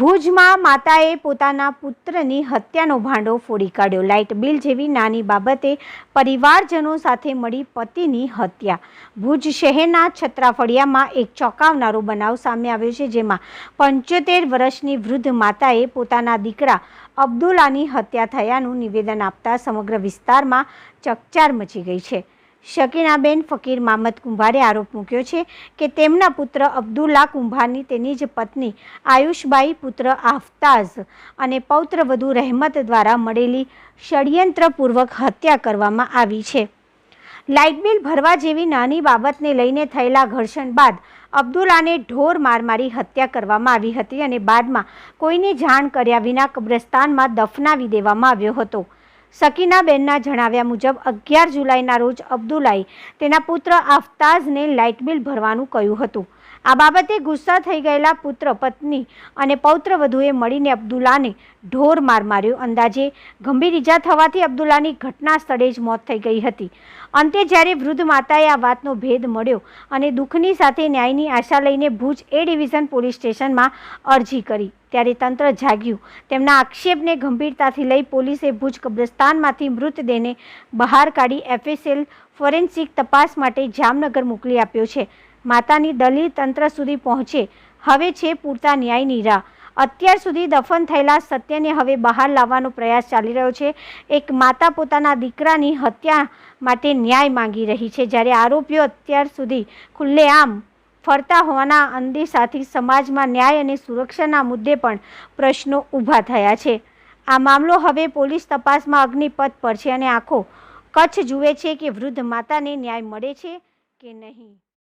ભુજમાં માતાએ પોતાના પુત્રની હત્યાનો ભાંડો ફોડી કાઢ્યો. લાઇટ બિલ જેવી નાની બાબતે પરિવારજનો સાથે મળી પતિની હત્યા. ભુજ શહેરના છત્રાફળિયામાં એક ચોંકાવનારો બનાવ સામે આવ્યો છે, જેમાં પંચોતેર વર્ષની વૃદ્ધ માતાએ પોતાના દીકરા અબ્દુલ્લાની હત્યા થયાનું નિવેદન આપતા સમગ્ર વિસ્તારમાં ચકચાર મચી ગઈ છે. શકીનાબેન ફકીર મામદ કુંભારે આરોપ મૂક્યો છે કે તેમના પુત્ર અબ્દુલ્લા કુંભારની તેની જ પત્ની આયુષબાઈ પુત્ર આફતાઝ અને પૌત્ર વધુ રહેમત દ્વારા મળેલી ષડયંત્રપૂર્વક હત્યા કરવામાં આવી છે. લાઇટ બિલ ભરવા જેવી નાની બાબતને લઈને થયેલા ઘર્ષણ બાદ અબ્દુલ્લાને ઢોર માર મારી હત્યા કરવામાં આવી હતી અને બાદમાં કોઈને જાણ કર્યા વિના કબ્રસ્તાનમાં દફનાવી દેવામાં આવ્યો હતો. સકીનાબેનના જણાવ્યા મુજબ, અગિયાર જુલાઈના રોજ અબ્દુલાએ તેના પુત્ર આફતાઝને લાઇટ બિલ ભરવાનું કહ્યું હતું. આ બાબતે ગુસ્સા થઈ ગયેલા પુત્ર, પત્ની અને પૌત્ર વધુએ મળીને અબ્દુલ્લાને ઢોર માર માર્યો. અંદાજે ગંભીર ઈજા થવાથી અબ્દુલ્લાની ઘટના સ્થળે જ મોત થઈ ગઈ હતી. અંતે જ્યારે વૃદ્ધ માતાએ આ વાતનો ભેદ મળ્યો અને દુઃખની સાથે ન્યાયની આશા લઈને ભુજ એ ડિવિઝન પોલીસ સ્ટેશનમાં અરજી કરી. ત્યારે તંત્ર જાગ્યું. તેમના આક્ષેપને ગંભીરતાથી લઈ પોલીસે ભુજ કબ્રસ્તાનમાંથી મૃતદેહને બહાર કાઢી એફએસએલ ફોરેન્સિક તપાસ માટે જામનગર મોકલી આપ્યો છે. માતાની દલીલ તંત્ર સુધી પહોંચે. હવે છે પૂરતા ન્યાયની રાહ. અત્યાર સુધી દફન થયેલા સત્યને હવે બહાર લાવવાનો પ્રયાસ ચાલી રહ્યો છે. એક માતા પોતાના દીકરાની હત્યા માટે ન્યાય માંગી રહી છે. જ્યારે આરોપીઓ અત્યાર સુધી ખુલ્લેઆમ ફરતા હોવાના અંદેશાથી સમાજમાં ન્યાય અને સુરક્ષાના મુદ્દે પણ પ્રશ્નો ઊભા થયા છે. આ મામલો હવે પોલીસ તપાસમાં અગ્નિપથ પર છે અને આખો કચ્છ જુએ છે કે વૃદ્ધ માતાને ન્યાય મળે છે કે નહીં?